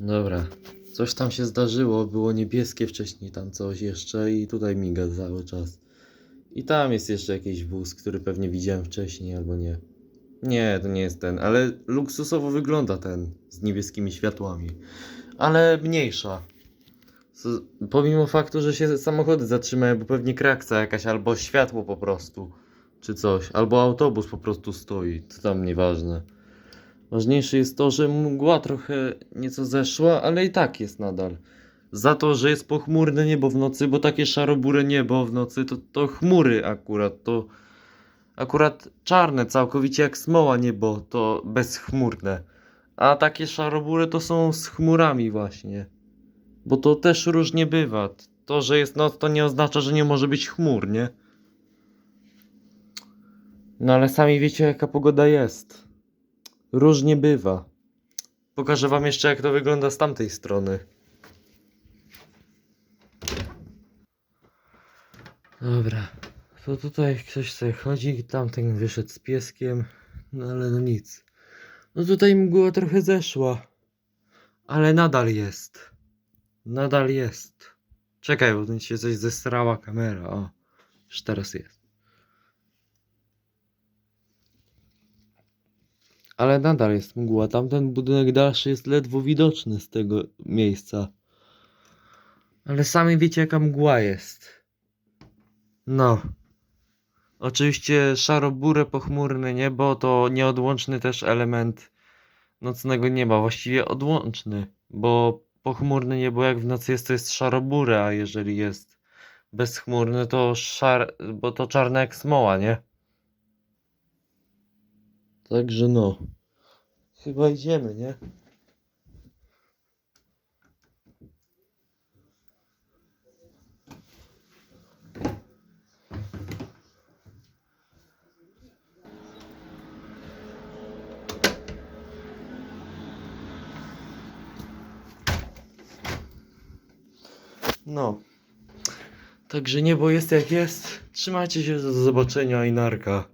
Dobra. Coś tam się zdarzyło, było niebieskie wcześniej tam coś jeszcze i tutaj miga cały czas. I tam jest jeszcze jakiś wóz, który pewnie widziałem wcześniej albo nie. Nie, to nie jest ten, ale luksusowo wygląda ten z niebieskimi światłami. Ale mniejsza. S- Pomimo faktu, że się samochody zatrzymają, bo pewnie kraksa jakaś, albo światło po prostu, czy coś, albo autobus po prostu stoi, to tam nieważne. Ważniejsze jest to, że mgła trochę nieco zeszła, ale i tak jest nadal. Za to, że jest pochmurne niebo w nocy, bo takie szarobure niebo w nocy, to, to chmury akurat, to akurat czarne, całkowicie jak smoła niebo, to bezchmurne. A takie szarobury to są z chmurami właśnie. Bo to też różnie bywa. To, że jest noc, to nie oznacza, że nie może być chmur, nie? No ale sami wiecie, jaka pogoda jest. Różnie bywa. Pokażę wam jeszcze, jak to wygląda z tamtej strony. Dobra. To tutaj ktoś sobie chodzi, tamten wyszedł z pieskiem, no ale no nic. No tutaj mgła trochę zeszła. Ale nadal jest. Nadal jest. Czekaj, bo tu się coś zestrała kamera. O, już teraz jest. Ale nadal jest mgła. Tamten budynek dalszy jest ledwo widoczny z tego miejsca. Ale sami wiecie, jaka mgła jest. No. Oczywiście szaro-burę pochmurne niebo to nieodłączny też element nocnego nieba. Właściwie odłączny, bo pochmurne niebo jak w nocy jest, to jest szaro-burę, a jeżeli jest bezchmurny, to szar... bo to czarne jak smoła, nie? Także no. Chyba idziemy, nie? No. Także niebo jest jak jest. Trzymajcie się, do zobaczenia i narka.